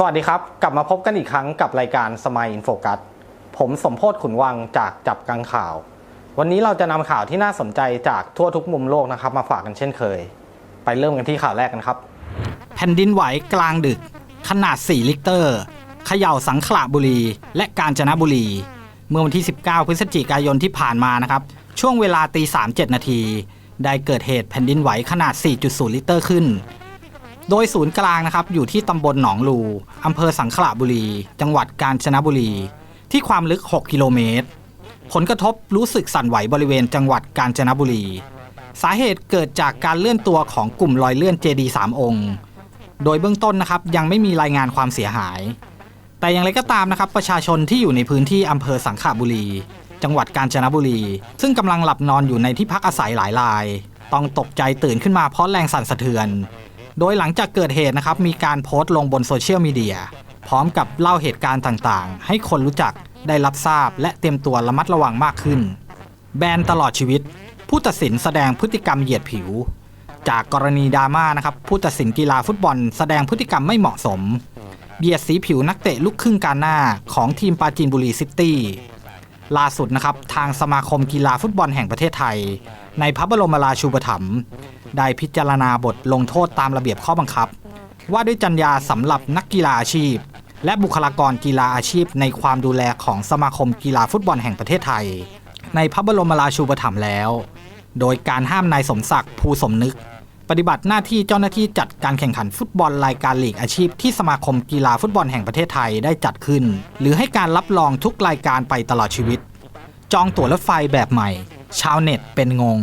สวัสดีครับ กลับมาพบกันอีกครั้งกับรายการสมัยอินโฟกัสผมสมโพศขุนวังจากจับกังข่าว วันนี้เราจะนำข่าวที่น่าสนใจจากทั่วทุกมุมโลกนะครับ มาฝากกันเช่นเคย ไปเริ่มกันที่ข่าวแรกกันครับ แผ่นดินไหวกลางดึก ขนาด 4 ลิกเตอร์เขย่าสังขละบุรี และกาญจนบุรี เมื่อวันที่ 19 พฤศจิกายนที่ผ่านมานะครับ ช่วงเวลาตี3 7นาทีได้เกิดเหตุแผ่นดินไหวขนาด 4.0 ลิกเตอร์ขึ้น โดยศูนย์กลางนะครับอยู่ที่ตำบลหนองลูอำเภอสังขละบุรี จังหวัดกาญจนบุรี ที่ความลึก 6 กิโลเมตร ผลกระทบรู้สึกสั่นไหวบริเวณจังหวัดกาญจนบุรี สาเหตุเกิดจากการเลื่อนตัวของกลุ่มลอยเลื่อนเจดีสามองค์ โดยเบื้องต้นนะครับยังไม่มีรายงานความเสียหาย แต่อย่างไรก็ตามนะครับประชาชนที่อยู่ในพื้นที่อำเภอสังขบุรี จังหวัดกาญจนบุรี ซึ่งกำลังหลับนอนอยู่ในที่พักอาศัยหลายราย ต้องตกใจตื่นขึ้นมาเพราะแรงสั่นสะเทือน โดยหลังจากเกิดเหตุนะครับมีการโพสต์ลงบนโซเชียลมีเดียพร้อมกับเล่าเหตุการณ์ต่างๆ ให้คนรู้จักได้รับทราบและเตรียมตัวระมัดระวังมากขึ้น แบนตลอดชีวิต ผู้ตัดสินแสดงพฤติกรรมเหยียดผิว จากกรณีดราม่านะครับผู้ตัดสินกีฬาฟุตบอล แสดงพฤติกรรมไม่เหมาะสมเหยียดสีผิวนักเตะลูกครึ่งกาหน้าของทีมปาจีนบุรีซิตี้ล่าสุดนะครับทางสมาคมกีฬาฟุตบอลแห่งประเทศไทย ในพระบรมราชูปถัมภ์ ได้พิจารณาบทลงโทษตามระเบียบข้อบังคับ ว่าด้วยจรรยาสำหรับนักกีฬาอาชีพ และบุคลากรกีฬาอาชีพ ในความดูแลของสมาคมกีฬาฟุตบอลแห่งประเทศไทย ในพระบรมราชูปถัมภ์แล้ว โดยการห้ามนายสมศักดิ์ภูสมนึก ปฏิบัติหน้าที่เจ้าหน้าที่จัดการแข่งขันฟุตบอลรายการลีกอาชีพ ที่สมาคมกีฬาฟุตบอลแห่งประเทศไทยได้จัดขึ้น หรือให้การรับรองทุกรายการไปตลอดชีวิต จองตั๋วรถไฟแบบใหม่ ชาวเน็ตเป็นงง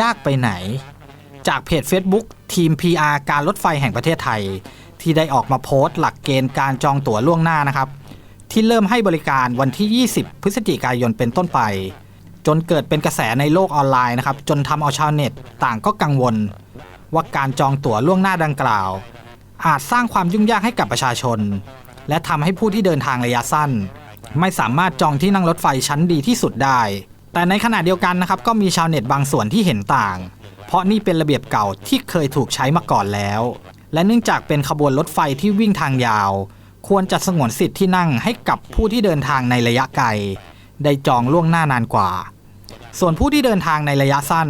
ยากไปไหน จากเพจ Facebook ทีม PR การรถไฟแห่งประเทศไทย ที่ได้ออกมาโพสต์หลักเกณฑ์การจองตั๋วล่วงหน้านะครับ ที่เริ่มให้บริการวันที่ 20 พฤศจิกายนเป็นต้นไป จนเกิดเป็นกระแสในโลกออนไลน์นะครับ จนทำเอาชาวเน็ตต่างก็กังวล ว่าการจองตั๋วล่วงหน้าดังกล่าว อาจสร้างความยุ่งยากให้กับประชาชน และทำให้ผู้ที่เดินทางระยะสั้น ไม่สามารถจองที่นั่งรถไฟชั้นดีที่สุดได้ แต่ในขณะเดียวกันนะครับก็มีชาวเน็ตบางส่วนที่เห็นต่าง เพราะนี่เป็นระเบียบเก่าที่เคยถูกใช้มาก่อนแล้ว และเนื่องจากเป็นขบวนรถไฟที่วิ่งทางยาว ควรจะสงวนสิทธิ์ที่นั่งให้กับผู้ที่เดินทางในระยะไกล ได้จองล่วงหน้านานกว่า ส่วนผู้ที่เดินทางในระยะสั้น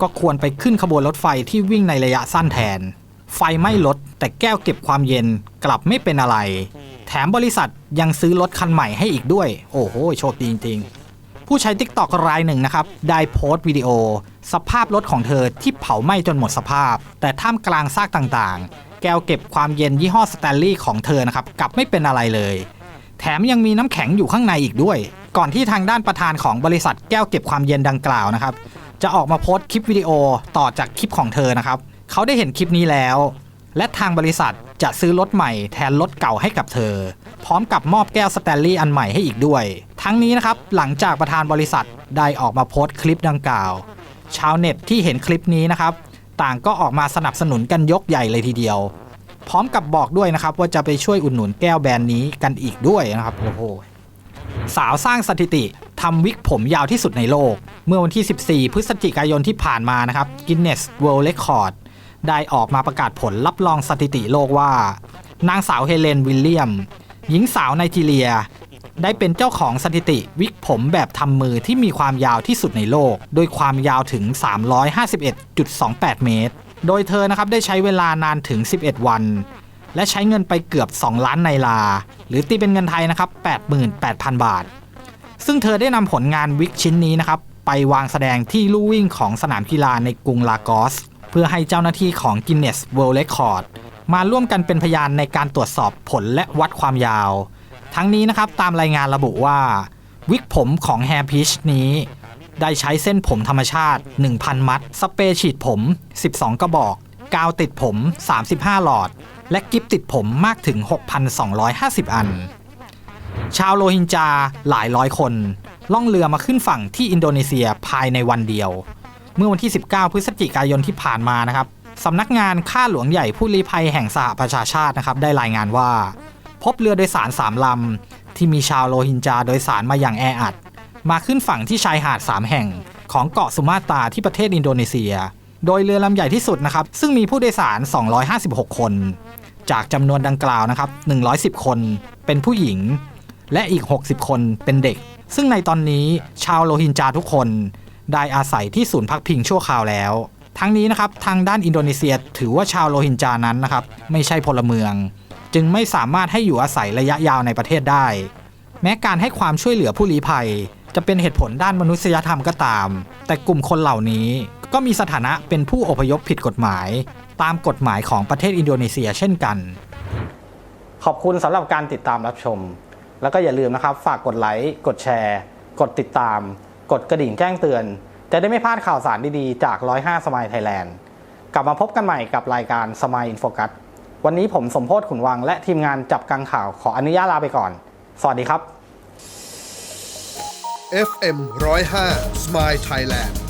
ก็ควรไปขึ้นขบวนรถไฟที่วิ่งในระยะสั้นแทน ไฟไม่ลดแต่แก้วเก็บความเย็นกลับไม่เป็นอะไร แถมบริษัทยังซื้อรถคันใหม่ให้อีกด้วย โอ้โห โชคดีจริงๆ ผู้ใช้ TikTok รายหนึ่งนะครับ ได้โพสต์วิดีโอ สภาพรถของเธอที่เผาไหม้จนหมดสภาพ แต่ท่ามกลางซากต่างๆ แก้วเก็บความเย็นยี่ห้อสแตนลีย์ของเธอนะครับกลับไม่เป็นอะไรเลย แถมยังมีน้ำแข็งอยู่ข้างในอีกด้วย ก่อนที่ทางด้านประธานของบริษัทแก้วเก็บความเย็นดังกล่าวนะครับจะออกมาโพสต์คลิปวิดีโอต่อจากคลิปของเธอนะครับเขาได้เห็นคลิปนี้แล้ว และทางบริษัทจะซื้อรถใหม่แทนรถเก่าให้กับเธอ พร้อมกับมอบแก้วสแตนลีย์อันใหม่ให้อีกด้วย ทั้งนี้นะครับหลังจากประธานบริษัทได้ออกมาโพสต์คลิปดังกล่าว ชาวเน็ตที่เห็นคลิปนี้นะครับ ต่างก็ออกมาสนับสนุนกันยกใหญ่เลยทีเดียว พร้อมกับบอกด้วยนะครับว่าจะไปช่วยอุดหนุนแก้วแบรนด์นี้กันอีกด้วยนะครับโอ้โหสาวสร้างสถิติทำวิกผมยาวที่สุดในโลก เมื่อวันที่ 14 พฤศจิกายนที่ผ่านมานะครับ Guinness World Record ได้ออกมาประกาศผลรับรองสถิติโลกว่า นางสาวเฮเลนวิลเลียม หญิงสาวไนจีเรีย ได้เป็นเจ้าของสถิติวิกผมแบบทำมือที่มีความยาวที่สุดในโลก โดยความยาวถึง 351.28 เมตร โดยเธอนะครับได้ใช้เวลานานถึง 11 วัน และใช้เงินไปเกือบ 2 ล้านไนลา หรือตีเป็นเงินไทยนะครับ 88,000 บาท ซึ่งเธอได้นำผลงานวิกชิ้นนี้นะครับไปวางแสดงที่ลู่วิ่งของสนามกีฬาในกรุงลากอส เพื่อให้เจ้าหน้าที่ของ Guinness World Record มาร่วมกันเป็นพยานในการตรวจสอบผลและวัดความยาว ทั้งนี้นะครับตามรายงานระบุว่า วิกผมของ Hair Pitch นี้ ได้ใช้เส้นผมธรรมชาติ 1,000 มัด สเปรย์ฉีดผม 12 กระบอก กาวติดผม 35 หลอด และกิฟติดผมมากถึง 6,250 อัน ชาวโรฮิงญาหลายร้อยคน ล่องเรือมาขึ้นฝั่งที่อินโดนีเซียภายในวันเดียว มื่อวันที่ 19 พฤศจิกายนที่ผ่านมานะครับสำนักงานข้าหลวงใหญ่ผู้ลี้ภัยแห่งสหประชาชาตินะครับได้รายงานว่า พบเรือโดยสาร3ลำ ที่มีชาวโรฮิงญาโดยสารมาอย่างแออัด มาขึ้นฝั่งที่ชายหาด 3 แห่ง ของเกาะสุมาตราที่ประเทศอินโดนีเซีย โดยเรือลำใหญ่ที่สุดนะครับซึ่งมีผู้โดยสาร 256 คน จากจำนวนดังกล่าวนะครับ110 คนเป็นผู้หญิง และอีก 60 คนเป็นเด็ก ซึ่งในตอนนี้ชาวโรฮิงญาทุกคน ได้อาศัยที่ศูนย์พักพิงชั่วคราวแล้ว ทั้งนี้นะครับทางด้านอินโดนีเซียถือว่าชาวโรฮิงญานั้นนะครับไม่ใช่พลเมือง จึงไม่สามารถให้อยู่อาศัยระยะยาวในประเทศได้ แม้การให้ความช่วยเหลือผู้ลี้ภัย จะเป็นเหตุผลด้านมนุษยธรรมก็ตาม แต่กลุ่มคนเหล่านี้ก็มีสถานะเป็นผู้อพยพผิดกฎหมาย ตามกฎหมายของประเทศอินโดนีเซียเช่นกัน ขอบคุณสำหรับการติดตามรับชม แล้วก็อย่าลืมนะครับ ฝากกดไลค์กดแชร์ กดติดตาม กดกระดิ่งแจ้งเตือน จะได้ไม่พลาดข่าวสารดีๆ จาก 105 สมายไทยแลนด์กลับมาพบกันใหม่กับรายการสมายอินโฟกัสวันนี้ผมสมโพศขุนวังและทีมงานจับกังข่าวขออนุญาตลาไปก่อน สวัสดีครับ FM 105 Smile Thailand